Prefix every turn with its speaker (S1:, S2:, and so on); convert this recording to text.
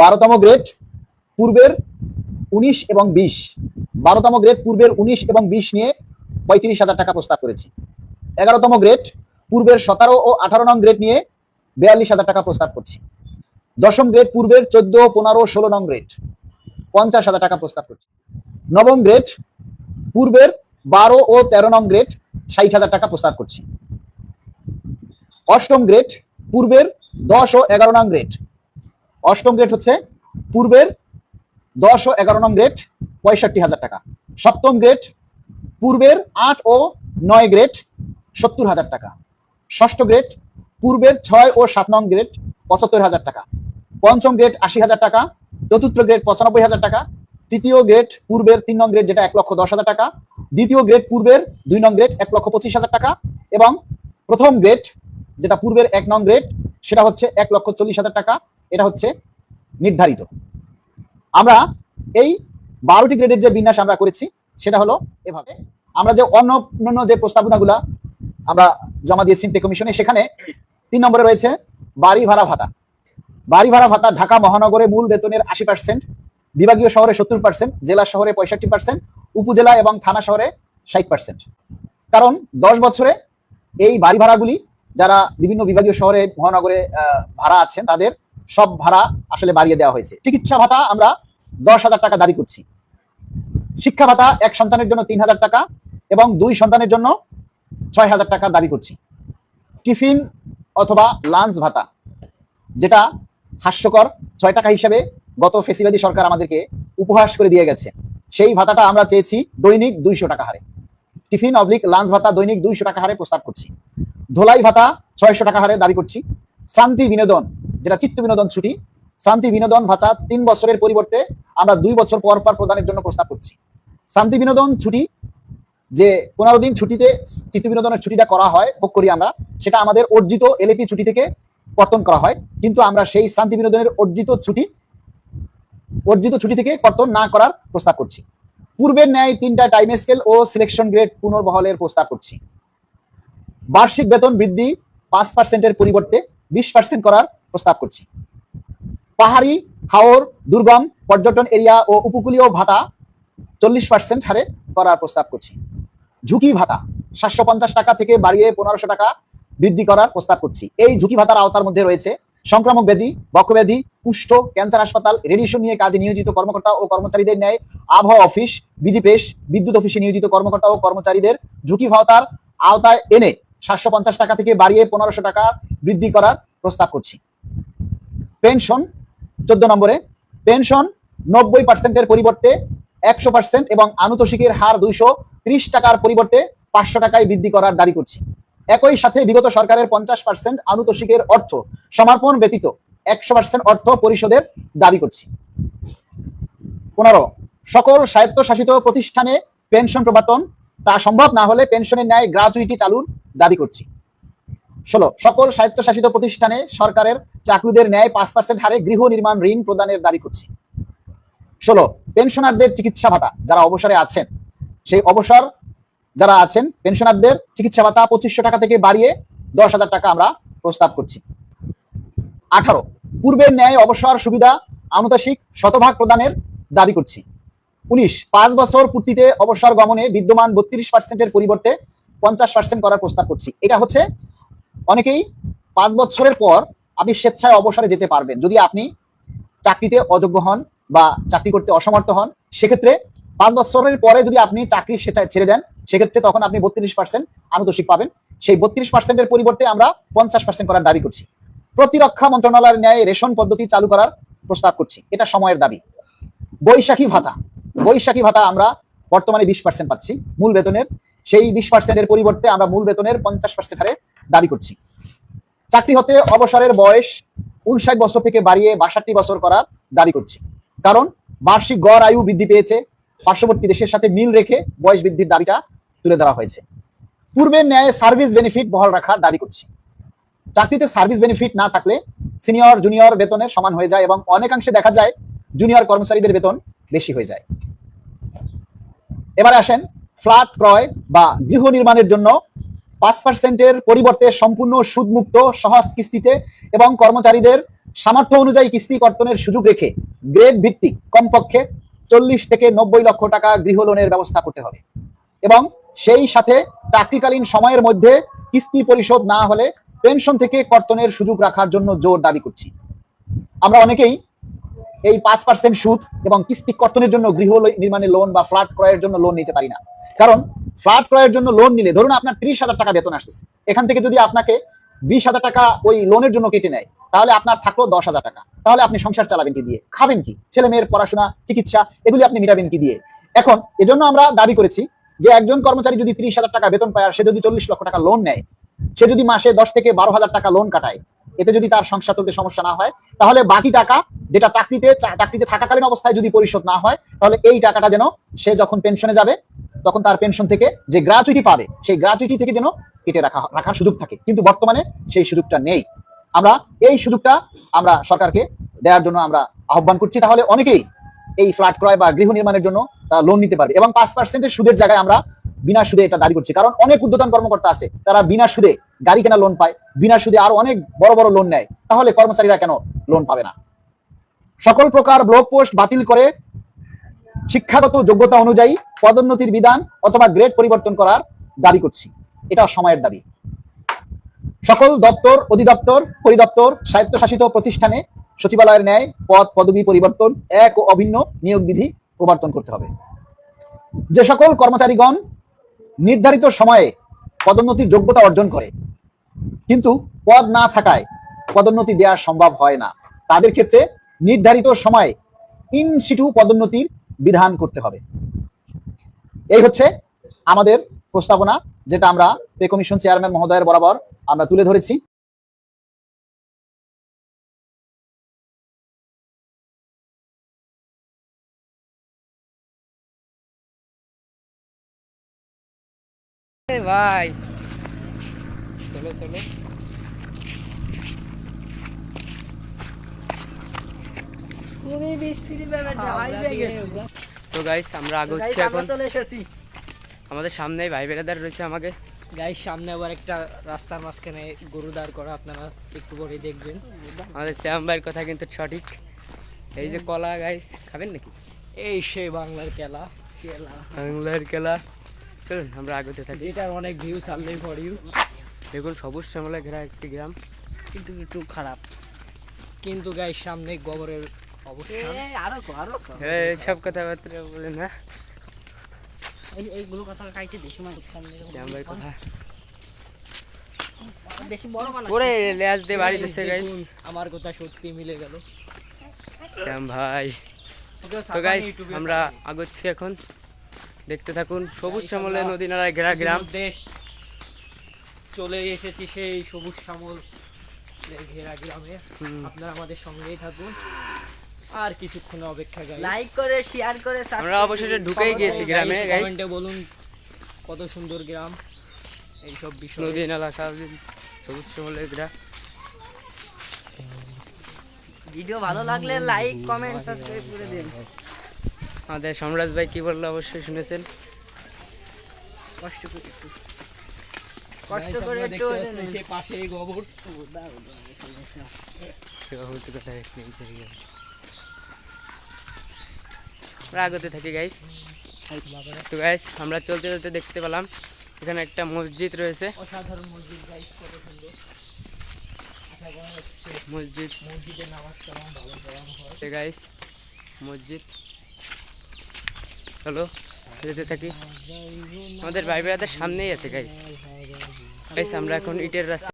S1: বারোতম গ্রেড পূর্বের উনিশ এবং বিশ। বারোতম গ্রেড পূর্বের উনিশ এবং বিশ নিয়ে পঁয়ত্রিশ হাজার টাকা প্রস্তাব করেছি। এগারোতম গ্রেড পূর্বের সতেরো ও আঠারো নং গ্রেড নিয়ে বিয়াল্লিশ হাজার টাকা প্রস্তাব করছি। দশম গ্রেড পূর্বের চোদ্দ, পনেরো, ষোলো নং গ্রেড পঞ্চাশ হাজার টাকা প্রস্তাব করছি। নবম গ্রেড পূর্বের বারো ও তেরো নং গ্রেড ষাট হাজার টাকা প্রস্তাব করছি। অষ্টম গ্রেড পূর্বের দশ ও এগারো নং গ্রেড অষ্টম গ্রেড হচ্ছে পূর্বের দশ ও এগারো নং গ্রেড পঁয়ষট্টি হাজার টাকা। সপ্তম গ্রেড পূর্বের আট ও নয় গ্রেড সত্তর হাজার টাকা। ষষ্ঠ গ্রেড পূর্বের ছয় ও সাত নং গ্রেড পঁচাত্তর হাজার টাকা। পঞ্চম গ্রেড আশি হাজার টাকা। চতুর্থ গ্রেড পঁচানব্বই হাজার টাকা। তৃতীয় গ্রেড পূর্বের তিন নং গ্রেড যেটা এক লক্ষ দশ হাজার টাকা। দ্বিতীয় গ্রেড পূর্বের দুই নং গ্রেড এক লক্ষ পঁচিশ হাজার টাকা। এবং প্রথম গ্রেড যেটা পূর্বের এক নং গ্রেড সেটা হচ্ছে এক লক্ষ চল্লিশ হাজার টাকা। এটা হচ্ছে নির্ধারিত। আমরা এই বারোটি গ্রেডের যে বিন্যাস আমরা করেছি, সেটা হলো এভাবে। আমরা যে অন্য অন্যান্য যে প্রস্তাবনাগুলা আমরা জমা দিয়েছি পে কমিশনে, সেখানে তিন নম্বরে রয়েছে বাড়ি ভাড়া ভাতা। বাড়ি ভাড়া ভাতা ঢাকা মহানগরে মূল বেতনের আশি পার্সেন্ট বিভাগীয় শহরে সত্তর পার্সেন্ট জেলা শহরে পঁয়ষট্টি পার্সেন্ট উপজেলা এবং থানা শহরে ষাট পার্সেন্ট কারণ দশ বছরে এই বাড়ি ভাড়াগুলি যারা বিভিন্ন বিভাগীয় শহরে, মহানগরে ভাড়া আছেন, তাদের সব ভাড়া আসলে বাড়িয়ে দেওয়া হয়েছে। চিকিৎসা ভাতা আমরা দশ হাজার টাকা দাবি করছি। শিক্ষা ভাতা এক সন্তানের জন্য তিন হাজার টাকা এবং দুই সন্তানের জন্য ছয় হাজার টাকার দাবি করছি। টিফিন অথবা লাঞ্চ ভাতা, যেটা হাস্যকর, ছয় টাকা হিসেবে গত ফেসিবাদী সরকার আমাদেরকে উপহাস করে দিয়ে গেছে। সেই ভাতাটা আমরা চেয়েছি দৈনিক দুইশো টাকা হারে। টিফিন অবলিক, লাঞ্চ ভাতা দৈনিক দুইশো টাকা হারে প্রস্তাব করছি। ধোলাই ভাতা ছয়শো টাকা হারে দাবি করছি। শান্তি বিনোদন যেটা চিত্ত বিনোদন ছুটি, শান্তি বিনোদন ভাতা তিন বছরের পরিবর্তে আমরা দুই বছর পর পর প্রদানের জন্য প্রস্তাব করছি। শান্তি বিনোদন ছুটি, যে পনেরো দিন ছুটিতে চিত্ত বিনোদনের ছুটিটা করা হয়, ভোগ করি আমরা, সেটা আমাদের অর্জিত এলএপি ছুটি থেকে কর্তন করা হয়। কিন্তু আমরা সেই শান্তি বিনোদনের অর্জিত ছুটি অর্জিত ছুটি থেকে কর্তন না করার প্রস্তাব করছি। পূর্বের ন্যায় তিনটা টাইম স্কেল ও সিলেকশন গ্রেড পুনর্বহলের প্রস্তাব করছি। বার্ষিক বেতন বৃদ্ধি পাঁচ পার্সেন্টের পরিবর্তে বিশ পার্সেন্ট করার প্রস্তাব করছি। পাহাড়ি, হাওর, দুর্গম, পর্যটন এরিয়া ও উপকূলীয় ভাতা চল্লিশ পার্সেন্ট হারে করার প্রস্তাব করছি। ঝুঁকি ভাতা সাতশো পঞ্চাশ টাকা থেকে বাড়িয়ে পনেরোশো টাকা বৃদ্ধি করার প্রস্তাব করছি। এই ঝুঁকি ভাতার আওতার মধ্যে রয়েছে সংক্রামক ব্যাধি, বক্ষব্যাধি, কুষ্ঠ, ক্যান্সার হাসপাতাল, রেডিয়েশন নিয়ে কাজে নিয়োজিত কর্মকর্তা ও কর্মচারীদের ন্যায় আবহাওয়া অফিস বিজি প্রেস বিদ্যুৎ অফিসে নিয়োজিত কর্মকর্তা ও কর্মচারীদের ঝুঁকি ভাতার আওতায় এনে সাতশো পঞ্চাশ টাকা থেকে বাড়িয়ে পনেরোশো টাকা বৃদ্ধি করার প্রস্তাব করছি। পেনশন চোদ্দ নম্বরে, পেনশন নব্বই পার্সেন্টের পরিবর্তে একশো পার্সেন্ট এবং আনুতোষিকের হার দুইশো ত্রিশ টাকার পরিবর্তে পাঁচশো টাকায় বৃদ্ধি করার দাবি করছি। একই সাথে বিগত সরকারের পঞ্চাশ পার্সেন্ট আনুতোষিকের অর্থ সমর্পণ ব্যতীত একশো পার্সেন্ট অর্থ পরিশোধের দাবি করছি। পনেরো, সকল স্বায়ত্তশাসিত প্রতিষ্ঠানে পেনশন প্রবর্তন তা সম্ভব না হলে পেনশনের ন্যায় গ্রাজুইটি চালুর দাবি করছি। ষোলো, সকল স্বায়ত্তশাসিত প্রতিষ্ঠানে সরকারের চাকরিদের ন্যায় পাঁচ পার্সেন্ট হারে গৃহ নির্মাণ ঋণ প্রদানের দাবি করছি। ষোলো, পেনশনারদের চিকিৎসা ভাতা, যারা অবসরে আছেন, সেই অবসর যারা আছেন, পেনশনারদের চিকিৎসা ভাতা পঁচিশশো টাকা থেকে বাড়িয়ে দশ হাজার টাকা আমরা প্রস্তাব করছি। আঠারো, পূর্বের ন্যায় অবসর সুবিধা আনুতাসিক শতভাগ প্রদানের দাবি করছি। উনিশ। পাঁচ বছর পূর্তিতে অবসর গমনে বিদ্যমান বত্রিশ পার্সেন্টের পরিবর্তে পঞ্চাশ পার্সেন্ট করার প্রস্তাব করছি। এটা হচ্ছে অনেকেই পাঁচ বছরের পর আপনি স্বেচ্ছায় অবসরে যেতে পারবেন। যদি আপনি চাকরিতে অযোগ্য হন বা চাকরি করতে অসমর্থ হন, সেক্ষেত্রে পাঁচ বছরের পরে যদি আপনি চাকরি স্বেচ্ছায় ছেড়ে দেন, সেক্ষেত্রে তখন আপনি বত্রিশ পার্সেন্ট আনুতোষিক পাবেন। সেই বত্রিশ পার্সেন্টের পরিবর্তে আমরা পঞ্চাশ পার্সেন্ট করার দাবি করছি। প্রতিরক্ষা মন্ত্রণালয়ের ন্যায় রেশন পদ্ধতি চালু করার প্রস্তাব করছি। এটা সময়ের দাবি। বৈশাখী ভাতা। বৈশাখী ভাতা আমরা বর্তমানে বিশ পার্সেন্ট পাচ্ছি, মূল বেতনের। সেই বিশ পার্সেন্টের পরিবর্তে আমরা মূল বেতনের পঞ্চাশ পার্সেন্ট হারে দাবি করছি। চাকরি হতে অবসরের বয়স উনষাট বছর থেকে বাড়িয়ে বাষট্টি বছর করার দাবি করছি। কারণ বার্ষিক গড় আয়ু বৃদ্ধি পেয়েছে, পার্শ্ববর্তী দেশের সাথে মিল রেখে বয়স বৃদ্ধির দাবিটা তুলে ধরা হয়েছে। পূর্বের ন্যায় সার্ভিস বেনিফিট বহাল রাখার দাবি করছি। চাকরিতে সার্ভিস বেনিফিট না থাকলে সিনিয়র জুনিয়র বেতনের সমান হয়ে যায় এবং অনেকাংশে দেখা যায় জুনিয়র কর্মচারীদের বেতন বেশি হয়ে যায়। এবারে আসেন ফ্ল্যাট ক্রয় বা গৃহ নির্মাণের জন্য পাঁচ পার্সেন্টের পরিবর্তে সম্পূর্ণ সুদমুক্ত সহজ কিস্তিতে এবং কর্মচারীদের সামর্থ্য অনুযায়ী কিস্তি কর্তনের সুযোগ রেখে গ্রেড ভিত্তিক কমপক্ষে চল্লিশ থেকে নব্বই লক্ষ টাকা গৃহ লোনের ব্যবস্থা করতে হবে। এবং সেই সাথে চাকরিকালীন সময়ের মধ্যে কিস্তি পরিশোধ না হলে পেনশন থেকে কর্তনের সুযোগ রাখার জন্য জোর দাবি করছি। আমরা অনেকেই এই পাঁচ পার্সেন্ট সুদ এবং কিস্তি কর্তনের জন্য গৃহ নির্মাণের লোন বা ফ্ল্যাট ক্রয়ের জন্য লোন নিতে পারি না। কারণ ফ্ল্যাট ক্রয়ের জন্য লোন নিলে, ধরুন আপনার ত্রিশ হাজার টাকা বেতন আসতেছে। এখান থেকে যদি আপনাকে বিশ হাজার টাকা ওই লোনের জন্য কেটে নেয়, তাহলে আপনার থাকল দশ হাজার টাকা। তাহলে আপনি সংসার চালাবেন কি দিয়ে? খাবেন কি? ছেলে মেয়ের পড়াশোনা, চিকিৎসা, এগুলি আপনি মিটাবেন কি দিয়ে? এখন, এজন্য আমরা দাবি করেছি যে একজন কর্মচারী যদি ত্রিশ হাজার টাকা বেতন পায় আর সে যদি চল্লিশ লক্ষ টাকা লোন নেয়, সে যদি মাসে দশ থেকে বারো হাজার টাকা লোন কাটায়, এতে যদি তার সংসার চলতে সমস্যা না হয়, তাহলে বাকি টাকা যেটা চাকরিতে চাকরিতে থাকাকালীন অবস্থায় যদি পরিশোধ না হয়, তাহলে এই টাকাটা যেন সে যখন পেনশনে যাবে, তখন তার পেনশন থেকে যে গ্রাচুইটি পাবে, সেই গ্রাচুইটি থেকে যেন কেটে রাখা, রাখার সুযোগ থাকে। কিন্তু বর্তমানে সেই সুযোগটা নেই। আমরা এই সুযোগটা আমরা সরকারকে দেওয়ার জন্য আমরা আহ্বান করছি। তাহলে অনেকেই এই ফ্ল্যাট ক্রয় বা গৃহ নির্মাণের জন্য তারা লোন নিতে পারবে এবং পাঁচ পার্সেন্টের সুদের জায়গায় আমরা বিনা সুদে এটা দাবি করছি। কারণ অনেক উদ্যোতন কর্মকর্তা আছে, তারা বিনা সুদে গাড়ি কেনা লোন পায়, বিনা সুদে আরও অনেক বড় বড় লোন নেয়। তাহলে কর্মচারীরা কেন লোন পাবে না? সকল প্রকার ব্লক পোস্ট বাতিল করে শিক্ষাগত যোগ্যতা অনুযায়ী পদোন্নতির বিধান অথবা গ্রেড পরিবর্তন করার দাবি করছি। এটা সময়ের দাবি। সকল দপ্তর, অধিদপ্তর, পরিদপ্তর, স্বায়ত্তশাসিত প্রতিষ্ঠানে সচিবালয়ের ন্যায় পদ, পদবি পরিবর্তন এক ও অভিন্ন নিয়োগ বিধি প্রবর্তন করতে হবে। যে সকল কর্মচারীগণ নির্ধারিত সময়ে পদোন্নতির যোগ্যতা অর্জন করে, কিন্তু পদ না থাকায় পদোন্নতি দেওয়া সম্ভব হয় না, তাদের ক্ষেত্রে নির্ধারিত সময়ে ইন সিটু পদোন্নতির বিধান করতে হবে। এই হচ্ছে আমাদের প্রস্তাবনা যেটা আমরা পে কমিশন চেয়ারম্যান মহোদয়ের বরাবর আমরা তুলে ধরেছি।
S2: ভাই। চলো চলো। তো গাইস আমরা আগে হচ্ছে এখন।
S3: চলে এসেছি।
S2: আমাদের সামনে ভাই বেড়াদার রয়েছে আমাকে।
S3: গাইস সামনে আবার একটা রাস্তার মাঝখানে গরু দাঁড় করা আপনারা একটু পরে দেখবেন।
S2: আমাদের শ্যাম ভাইয়ের কথা কিন্তু সঠিক। এই যে কলা গাইস খাবেন নাকি?
S3: এই সেই বাংলার কেলা। খেলা
S2: বাংলার খেলা চলুন আমরা আগতে থাকি।
S3: যেটার অনেক ভিউ ছাড়লেই ফর ইউ
S2: দেখুন সবুজ শ্যামলা ঘেরা একটি গ্রাম।
S3: কিন্তু একটু খারাপ। কিন্তু গাইস সামনে গোবরের অবস্থা আরও
S2: আরও সব কথাবার্তা বলে না।
S3: এইগুলো কথা খাইতে বেশি মানুষ সামনে
S2: কথা।
S3: বেশি বড় বানা
S2: ওরে লেজ দিয়ে বাড়ি দিচ্ছে গাইস
S3: আমার কথা সত্যি মিলে গেল।
S2: শ্যাম ভাই। তো গাইস আমরা আগচ্ছি এখন। দেখতে থাকুন সবুজ শ্যামলে নদী নালায় ঘেরা গ্রাম।
S3: চলে এসেছি সেই সবুজ শ্যামল ঘেরা গ্রামে। আপনারা আমাদের সঙ্গেই থাকুন। আর কিছুক্ষণ অপেক্ষা গাইস
S4: লাইক করে শেয়ার করে
S2: আমরা অবশেষে ঢুকেই গিয়েছি গ্রামে গাইস
S3: কমেন্টে বলুন কত সুন্দর গ্রাম এইসব বিষয়।
S2: নদী নালা খাল সবুজ শ্যামলে ঘেরা।
S4: ভিডিও ভালো লাগলে লাইক কমেন্ট সাবস্ক্রাইব করে দিন।
S2: আমাদের সম্রাজ ভাই কি বলল অবশ্যই শুনেছেন।
S4: কষ্ট করে একটু। কষ্ট করে একটু
S3: সেই পাশেই গোবর।
S2: সভাপতি কথা নেই চলে গেল। আমরা আগতে থাকি গাইস তো গাইস আমরা চলতে চলতে দেখতে পেলাম এখানে একটা মসজিদ রয়েছে।
S3: অসাধারণ মসজিদ গাইস কত সুন্দর।
S2: মসজিদ।
S3: মসজিদে নামাজ কালাম ভালো পড়ানো হয়?
S2: গাইস মসজিদ। চলো যেতে থাকি। আমাদের ভাই সামনেই আছে গাইস গাইস আমরা এখন ইটের রাস্তা